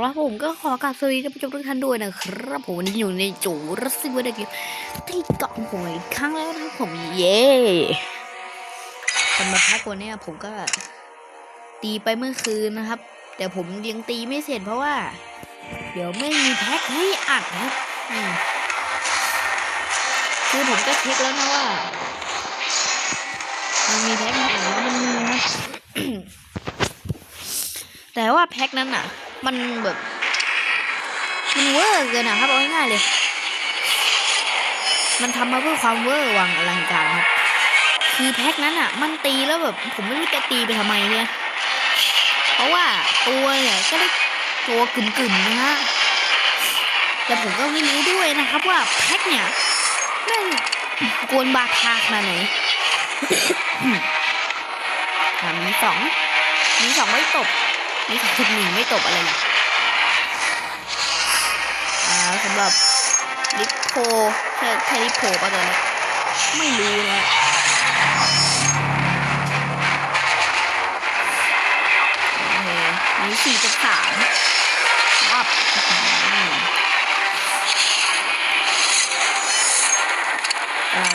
และผมก็ขอกราบสวัสดีท่านผู้ชมทุกท่านด้วยนะครับผมวันนี้อยู่ในจูรัสซิเวอร์เดกิที่เกาะผมอีกครั้งแล้วนะผมเย่สำหรับแพ็กวันนี้ผมก็ตีไปเมื่อคืนนะครับ แต่ผมยังตีไม่เสร็จเพราะว่า เดี๋ยวไม่มีแพ็กให้อัดนะคือผมก็เช็คแล้วนะว่ามันมีแพ็กมาอัดแล้วมันมีนะแต่ว่าแพ็คนั้นอะ มันแบบ มันเวอร์เกินอะครับเอาง่ายๆเลย มันทำมาเพื่อความเวอร์วังอลังการครับคือแพ็คนั้นอะ มันตีแล้วแบบ ผมไม่รู้จะตีไปทำไมเนี่ยเพราะว่าตัวเนี่ยก็ได้ตัวกึ่มๆนะฮะแล้วผมก็ไม่รู้ด้วยนะครับว่าแพ็คเนี่ยม่งกวนบาทาขนาดไหนมีสองมีสองไม่ตบ มีสองทุกหนึ่งไม่ตบอะไรเลยอ่าสำหรับลิปโพใช่ใช่ลิปโพป่ะตัวนี้ไม่รู้นะโอเคมีสี่กับสามวับ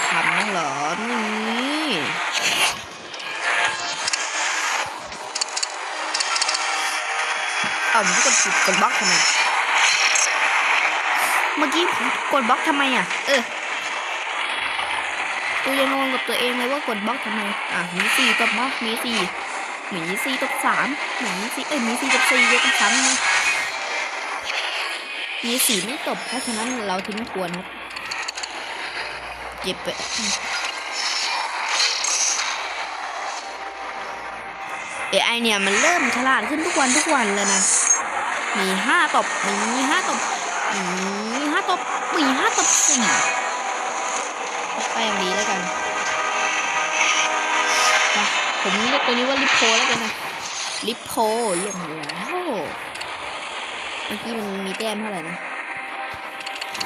ทำนะเหรอนี่ อ้าผมกดผิดกดบล็อกทำไม เมื่อกี้ผมกดบล็อกทำไมอะ เออกูยังงงกับตัวเองเลยว่ากดบล็อกทำไม อะมีสี่ตบบล็อกมีสี่มีสี่ตบสามมีสี่เอ้ยมีสี่ตบสี่ยกกับสามนะมีสี่ไม่ตบเพราะฉะนั้นเราทิ้งทวนครับเจ็บไปเอไอเนี่ยมันเริ่มฉลาดขึ้นทุกวันทุกวันเลยนะ มีห้าตบมีห้าตบมีห้าตบมีห้าตบสี่ไปอย่างนี้แล้วกันนะผมเรียกตัวนี้ว่าลิปโพแล้วกันนะลิปโพลงแล้วเมื่อกี้มันมีแต้มเท่าไหร่นะ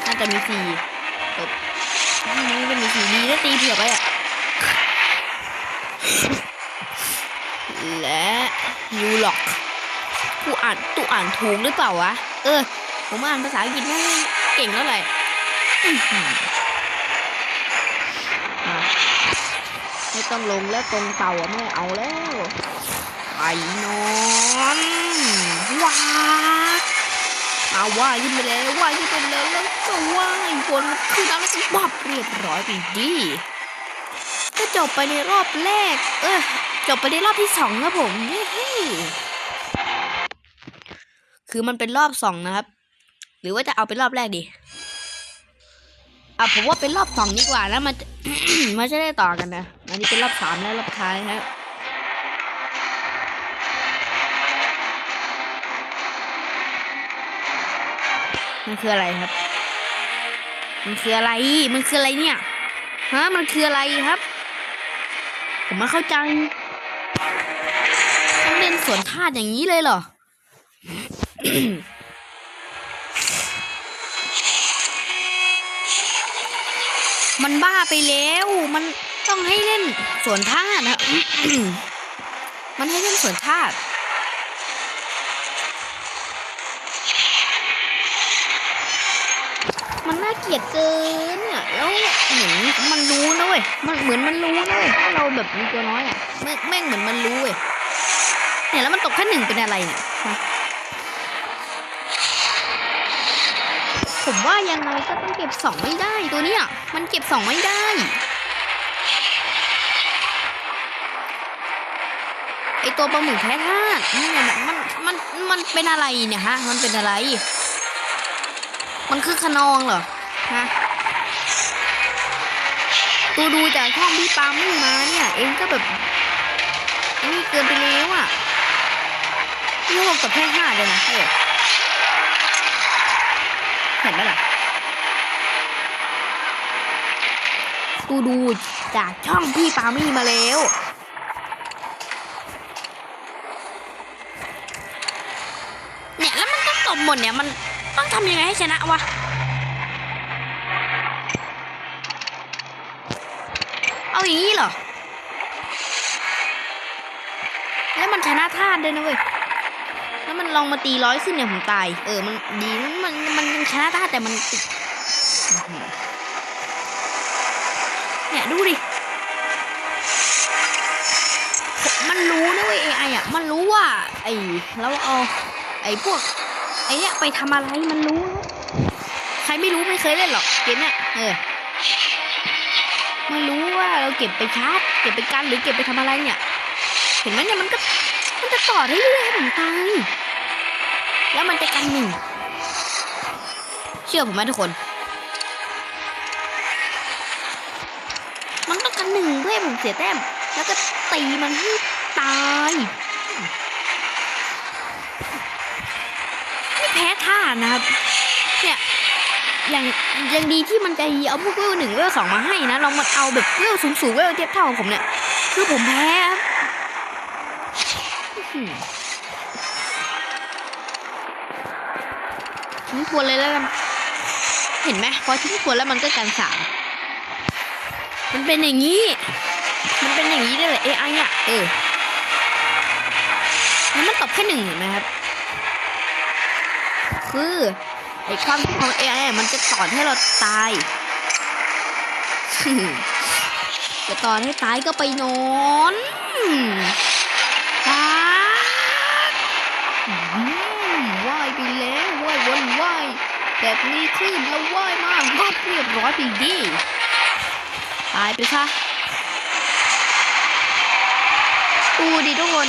น่าจะมีสี่ตบนี่มันมีสี่ดีนะตีเผื่อไปอะและยูล็อก กูอ่านตูอ่านถูกหรือเปล่าวะ เออ ผมอ่านภาษาอังกฤษไม่เก่งเท่าไหร่อื้อหือมาไม่ต้องลงแล้วตรงเต่าไม่เอาแล้วไปนอนว้าเอาว่าขึ้นไปแล้วว่าขึ้นไปแล้วแล้วก็ว่ายบนคือน้ำแล้วก็บับเรียบร้อยไปดีก็จบไปในรอบแรก เออจบไปในรอบที่สองครับผมเย้ คือมันเป็นรอบสองนะครับ หรือว่าจะเอาเป็นรอบแรกดีอะผมว่าเป็นรอบสองดีกว่าแล้วมัน มันจะได้ต่อกันนะอันนี้เป็นรอบสามแล้วรอบท้ายฮะมันคืออะไรครับ มันคืออะไร มันคืออะไรเนี่ย ฮะ มันคืออะไรครับ ผมไม่เข้าใจต้องเล่นสวนทาอย่างนี้เลยเหรอ มันบ้าไปแล้ว มันต้องให้เล่นสวนทานะ มันให้เล่นสวนทาสมันน่าเกลียดเกินอะแล้วเหมือนมันรู้นะเว้ย มันเหมือนมันรู้นะเว้ยถ้าเราแบบมีตัวน้อยอะแม่งแม่งเหมือนมันรู้เว้ยเนี่ยแล้วมันตกแค่หนึ่งเป็นอะไรเนี่ย ผมว่ายังไงก็ต้องเก็บสองไม่ได้ตัวเนี้ยมันเก็บสองไม่ได้ไอตัวปลาหมึกแท้ธาตุนี่เนี่ยนมันมันมันเป็นอะไรเนี่ยฮะ มันเป็นอะไร มันคือขนองเหรอฮะตูดูจากช่องพี่ปามี่มาเนี่ย เองก็แบบอันนี้เกินไปแล้วอะนี่รวมกับแค่ห้าเลยนะเออ เห็นไหมล่ะกูดูจากช่องพี่ปามี่มาแล้ว เนี่ยแล้วมันต้องตบหมดเนี่ย มันต้องทำยังไงให้ชนะวะเอาอย่างนี้เหรอ แล้วมันชนะท่าด้วยนะเว้ย แล้วแล้วมันลองมาตีร้อยขึ้นเนี่ยผมตาย เออ มันดี มัน มันยังชนะได้แต่มันติดอื้อหือเนี่ยดูดิ มันรู้นะเว้ย AI อะ มันรู้ว่า ไอ้แล้วเอาไอ้พวก ไอ้เนี่ยไปทำอะไรมันรู้ ใครไม่รู้ไม่เคยเล่นหรอกเกมเนี่ยเออมันรู้ว่าเราเก็บไปชาร์จเก็บไปกันหรือเก็บไปทำอะไรเนี่ย เห็นไหมเนี่ยมันก็ มันจะต่อได้เรื่อยๆให้ผมตายแล้วมันจะกันหนึ่ง เชื่อผมไหมทุกคน มันต้องกันหนึ่งเพื่อให้ผมเสียแต้ม แล้วก็ตีมันให้ตายนี่แพ้ท่านะครับ เนี่ยอย่างยังดีที่มันจดีเอาพวกเวลหนึ่งเวลสองมาให้นะลองมาเอาแบบเวลสูงสูงๆเวลเทียบเท่าของผมเนี่ย คือผมแพ้ครับ ทิ้งทวนเลยแล้วกัน เห็นไหมพอทิ้งทวนแล้วมันก็การสามมันเป็นอย่างนี้ มันเป็นอย่างนี้ได้เลย AI อะเออแล้วมันตอบแค่หนึ่งเห็นไหมครับ คือไอ้ความคิดของ AI อมันจะสอนให้เราตาย จะตอนให้ตายก็ไปนอนตายอืมว่ายไปแล้วว่ายวนว่าย แบบนี้ขึ้นแล้วว่ายมากรอบเรียบร้อยไปดีตายไปซะดูดิทุกคน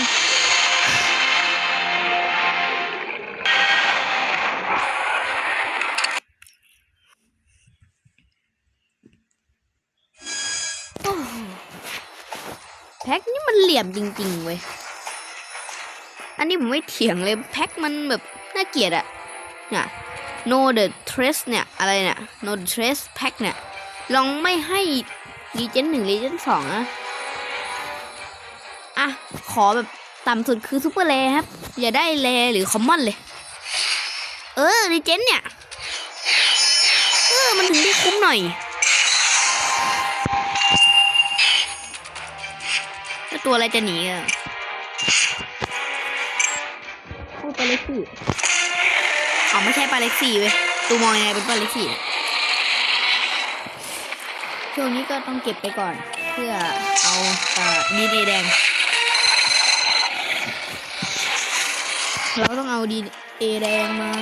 โอ้โหแพ็คนี่มันเหลี่ยมจริงๆเว้ย อันนี้ผมไม่เถียงเลย แพ็คมันแบบน่าเกลียดอะเนี่ย no the trace เนี่ย อะไรเนี่ย no the trace pack เนี่ย ลองไม่ให้ legend หนึ่ง legend สองนะอะ ขอแบบต่ำสุดคือซูเปอร์เลครับ อย่าได้เลหรือคอมมอนเลย เออ legend เนี่ย เออ มันถึงได้คุ้มหน่อยแล้วตัวอะไรจะหนีอะพูดปลาเล็ก ไม่ใช่ปลาเล็กซี่เว้ยตูมองยังไงเป็นปลาเล็กซี่ช่วงนี้ก็ต้องเก็บไปก่อน เพื่อเอาเอ่อดีเนแดง เราต้องเอาดีเอแดงมา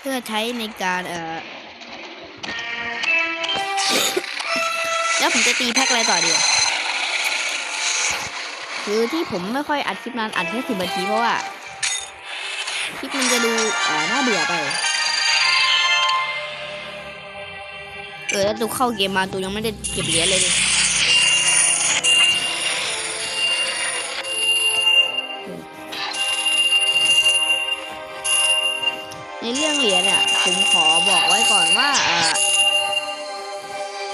เพื่อใช้ในการเอ่อแล้วผมจะตีแพ็คอะไรต่อดีอะ คือที่ผมไม่ค่อยอัดคลิปนานอัดแค่สิบนาทีเพราะว่าคลิปมันจะดูเอ่อน่าเบื่อไป เออแล้วตูเข้าเกมมาตูยังไม่ได้เก็บเหรียญเลยดิในเรื่องเหรียญเนี่ยผมขอบอกไว้ก่อนว่า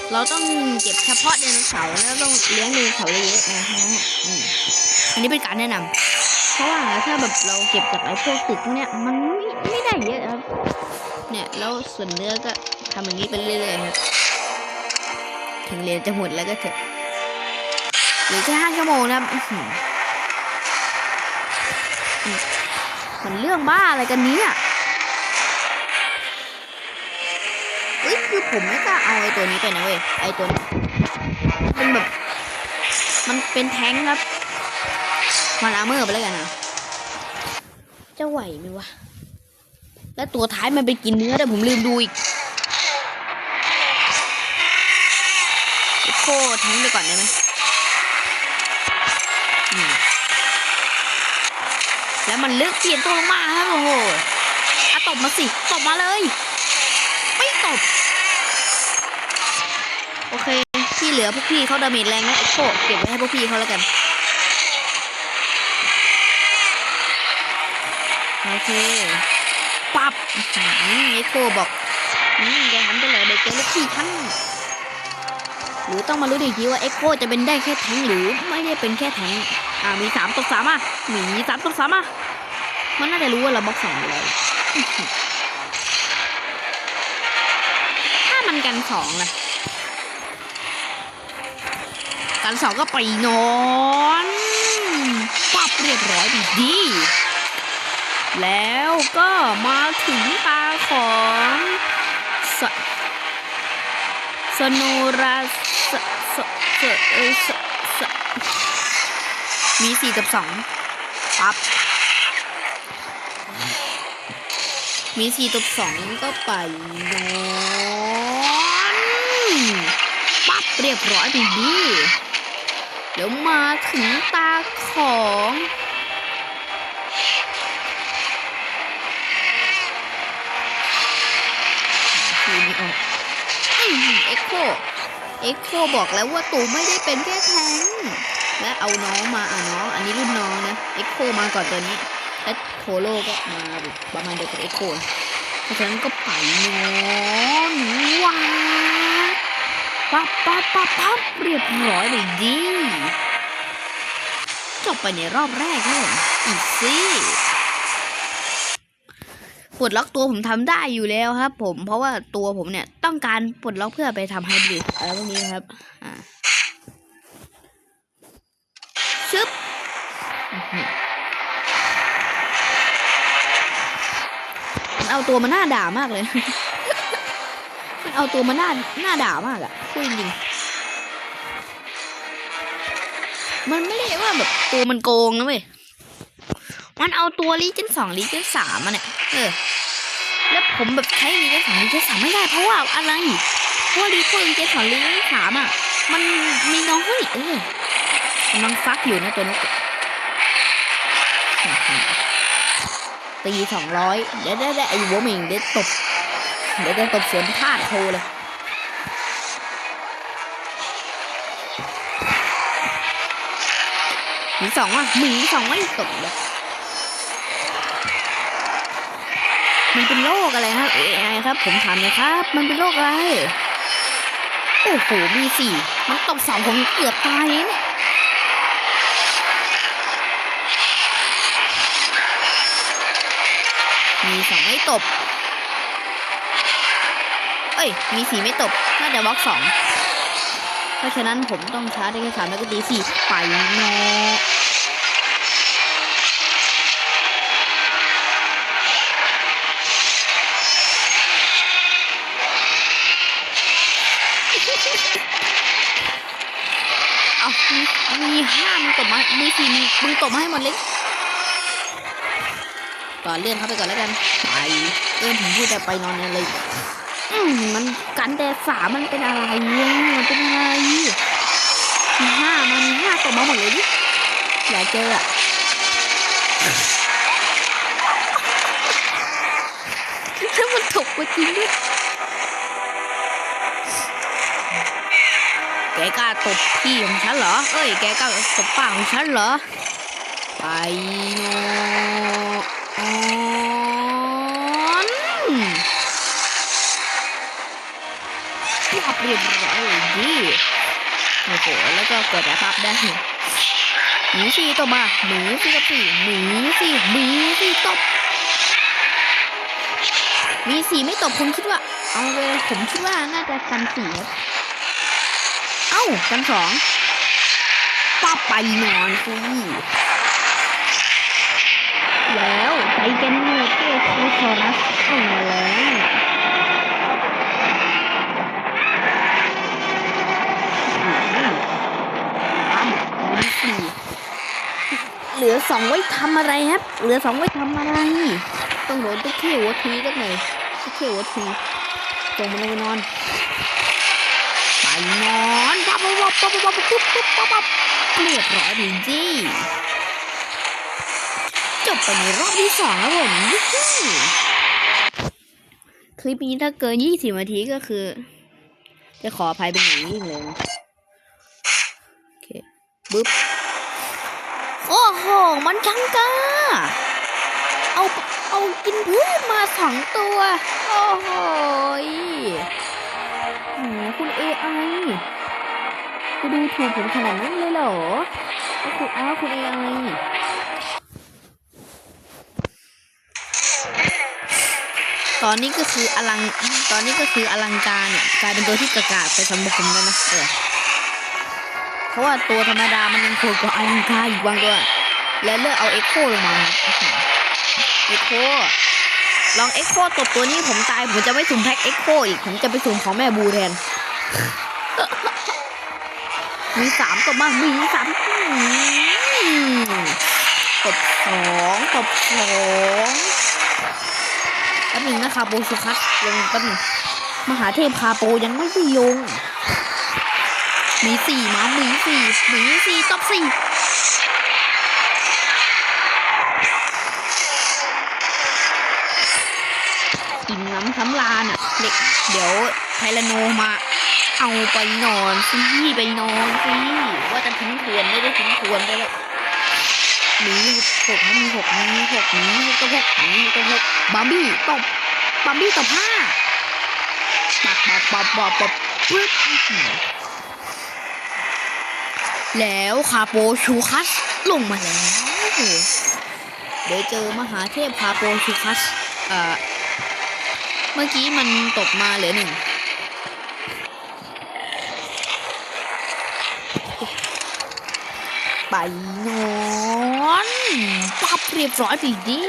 เอ่อเราต้องเก็บเฉพาะไดโนเสาร์แล้วต้องเลี้ยงไดโนเสาร์เยอะๆนะฮะอืมอันนี้เป็นการแนะนำเพราะว่าถ้าแบบเราเก็บจากไอ้พวกตึกพวกเนี้ยมันไม่ไม่ได้เยอะครับ เนี่ยแล้วส่วนเนื้อก็ทำอย่างนี้ไปเรื่อยๆครับถึงเรียนจะหมดแล้วก็เถอะเหรือแค่ห้าชั่วโมงนะครับอื้อหือมันเรื่องบ้าอะไรกันเนี้เอ้ยคือผมไม่กล้าเอาไอ้ตัวนี้ไปนะเว้ยไอ้ตัวนี้มันแบบมันเป็นแท้งครับมันอาร์เมอร์ไปแล้วกันนะจะไหวไหมวะแล้วตัวท้ายมันไปกินเนื้อแต่ผมลืมดูอีกโคแท้งไปก่อนได้ไหมแล้วมันเลือกเปลี่ยนตัวลงมาครับโอ้โหอะตบมาสิตบมาเลย โอเค ที่เหลือพวกพี่เขาดาเมจแรงนะเอ็กโคเก็บไว้ให้พวกพี่เขาแล้วกัน โอเค ปับอื้อหือเอ็กโคบอกอืมแกหันไปเลยเด็กเจอลูกพี่ฉันหรือต้องมารู้อีกทีว่าเอ็กโคจะเป็นได้แค่แทงหรือไม่ได้เป็นแค่แทงอ่ามีสามตกสามอะมีสามตกสามอะมันน่าจะรู้ว่าเราบล็อกสองอยู่แล้ว มันกันสองล่ะกันสองก็ไปนอนปับเรียบร้อยดีแล้วก็มาถึงตาของสสโนราสสสเอสสมีสี่กับสองปั๊บมีสี่กับสองก็ไปนอน ปั๊บเรียบร้อยดีดีเดี๋ยวมาถึงตาของทีนี้ออกเอ็กโคเอ็กโคบอกแล้วว่าตูไม่ได้เป็นแค่แทงและเอาน้องมาอะน้อง อันนี้รุ่นน้องนะ เอ็กโคมาก่อนตัวนี้และโคโลก็มาบบประมาณเดียวกับเอ็กโคเพราะฉะนั้นก็ไปนอนว้า ปั๊บปั๊บปั๊บปั๊บเรียบร้อยเลยดี จบไปในรอบแรกเลยอีกสิปลดล็อกตัวผมทำได้อยู่แล้วครับ ผมเพราะว่าตัวผมเนี่ยต้องการปลดล็อกเพื่อไปทำไฮบริดอะไรพวกนี้ครับอ่าชึบเอาตัวมาหน้าด่ามากเลย เอาตัวมาหน้าหน้าด่ามากอะพูดจริงมันไม่ได้ว่าแบบตัวมันโกงนะเว้ย มันเอาตัวลีเจนสองลีเจนสามมาเนี่ย เออ แล้วผมแบบใช้ลีเจนสองลีเจนสามไม่ได้เพราะว่าอะไรเพราะว่าลีพวกลีเจนสองลีเจนสามอะ มันมีน้องเฮ้ยเออมันฟักอยู่นะตัวนกตีสองร้อยเดี๋ยวได้ได้ไอ้หัวหมิงเดี๋ยวตบ เดี๋ยวจะตบสวนพาดโทเลยหมีสองอะหมีสองไม่ตกเลยมันเป็นโรคอะไรครับ AI ครับ ผมถามนะครับ มันเป็นโรคอะไร โอ้โหมีสี่มันตกสองผมเกือบตายเลยเนี่ยมีสองไม่ตบ เอ้ย มีสีไม่ตบน่าจะบล็อกสอง เพราะฉะนั้นผมต้องชาร์จได้แค่สามแล้วก็ตีสี่ไปเนาะเอามีมีห้ามึงตบมามีสี่มึงมึงตบมาให้หมดเลยก่อนเลื่อนเข้าไปก่อนแล้วกัน ไปเอื้อนผมพูดแต่ไปนอนเลย มันกันแต่สามันเป็นอะไรเนี่ยมันเป็นอะไรมีห้ามันมีห้าตบมาหมดเลยดิอย่าเจออะถ้ามันตกมาจริงด้วยแกกล้าตบพี่ของฉันเหรอ เอ้ย แกกล้าตบป้าของฉันเหรอ ไปโนออน พับเรียบร้อยดิโอ้โหแล้วก็กดจะพับได้หมีสี่ตบมาหมีสี่กับสี่หมีสี่หมีสี่ตบมีสี่ไม่ตบผมคิดว่า เอาเลยผมคิดว่าน่าจะกันสี่ครับเอ้ากันสองป้าไปนอนสิแล้วใจแกันเนเต้คูโทรัสออกมาแล้วปั๊มมีสี่เหลือ สองไว้ทำอะไรครับ เหลือสองไว้ทำอะไร ต้องโดนตุ๊กเขี้ยวหัวทีสักหน่อยตุ๊กเขี้ยวหัวทีส่งมันลงไปนอนไปนอนปั๊บปั๊บปั๊บปั๊บปั๊บปุ๊บปุ๊บปั๊บปั๊บเรียบร้อยดีจีจบไปในรอบที่สองแล้วผมคลิปนี้ถ้าเกินยี่สิบนาทีก็คือ จะขออภัยเป็นอย่างยิ่งเลยโอเคบึ๊บ โอ้โห มันช่างกล้า เอา เอากินพืชมาสองตัว โอ้โหยโอ้โหคุณ AI จะดูถูกผมขนาดนั้นเลยเหรอแล้คุณอ้าวคุณ AI ตอนนี้ก็คืออลัง ตอนนี้ก็คืออลังการเนี่ยกลายเป็นตัวที่กระกาไปสำหรับผมแล้วนะเออ เพราะว่าตัวธรรมดามันยังโหดกว่าอลังการอีกบางตัวและเลือกเอาเอ็กโคลงมาเอ็กโคลองเอ็กโคตบตัวนี้ผมตาย ผมจะไม่สุ่มแพ็กเอ็กโคอีก ผมจะไปสุ่มของแม่บูแทน มีสามตบมามีสามตบสองตบสองแป๊บนึงนะคาโบสุคัสลงแป๊บนึงมหาเทพคาโปยังไม่ได้ลง มีสี่มามีสี่มีสี่ตบสี่อิ่มน้ำสำราญอะเด็กเดี๋ยวไทแรโนมา เอาไปนอนสิไปนอนสิว่าจะทิ้งทวนไม่ได้ทิ้งทวนไปแล้วมีหกมีหกมีหกมีกตัวหกมีตัวหกบัมบี้ตบบัมบี้ตบห้าปับปับปับปับปับปึ๊บอื้อหือ แล้วคาโปชูคัสลงมาแล้วเดี๋ยวเจอมหาเทพคาโปชูคัสเอ่อเมื่อกี้มันตกมาเหลือหนึ่งไปนอนปับเรียบร้อยไปดี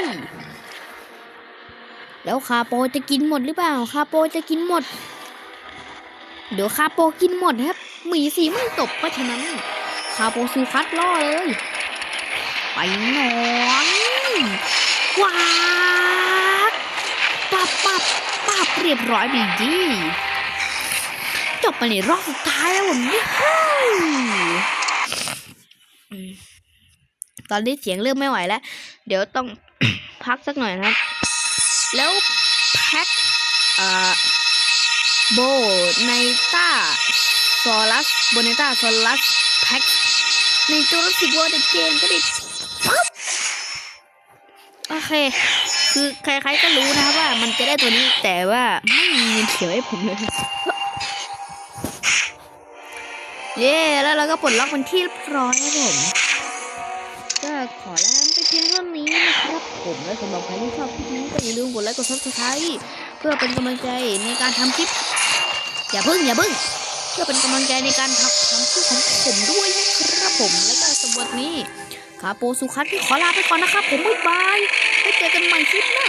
แล้วคาโปจะกินหมดหรือเปล่าคาโปจะกินหมด เดี๋ยวคาโปกินหมดครับ หมีสีไม่ตบเพราะฉะนั้น คาโปซูคัดล่อเลย ไปนอนว้าปับปับปับเรียบร้อยไปดีจบไปในรอบสุดท้ายแล้วผมเนี่ยตอนนี้เสียงเริ่มไม่ไหวแล้ว เดี๋ยวต้องพักสักหน่อยนะครับ แล้วแพ็คเอ่อโบไนต้าซอลัสโบไนต้าซอลัสแพ็ค ในจูราสสิกเวิร์ดเกมก็ได้ปั๊บโอเค คือใครๆก็รู้นะว่ามันจะได้ตัวนี้แต่ว่าไม่มีเงินเขียวให้ผมเลยเย้แล้วเราก็ปลดล็อกเป็นที่เรียบร้อยครับผมก็ขอลาไปเพียงเท่านี้นะครับผมและสำหรับใครที่ชอบคลิปนี้ก็อย่าลืมกดไลค์กดซับสไครต์เพื่อเป็นกำลังใจในการทำคลิป อย่าพึ่งอย่าพึ่ง เพื่อเป็นกำลังใจในการทำทำคลิปของผมด้วยนะครับ ผมและก็สวัสดีคาโปสุคัตที่ขอลาไปก่อนนะครับ ผมบ๊ายบายไว้เจอกันใหม่คลิปหน้า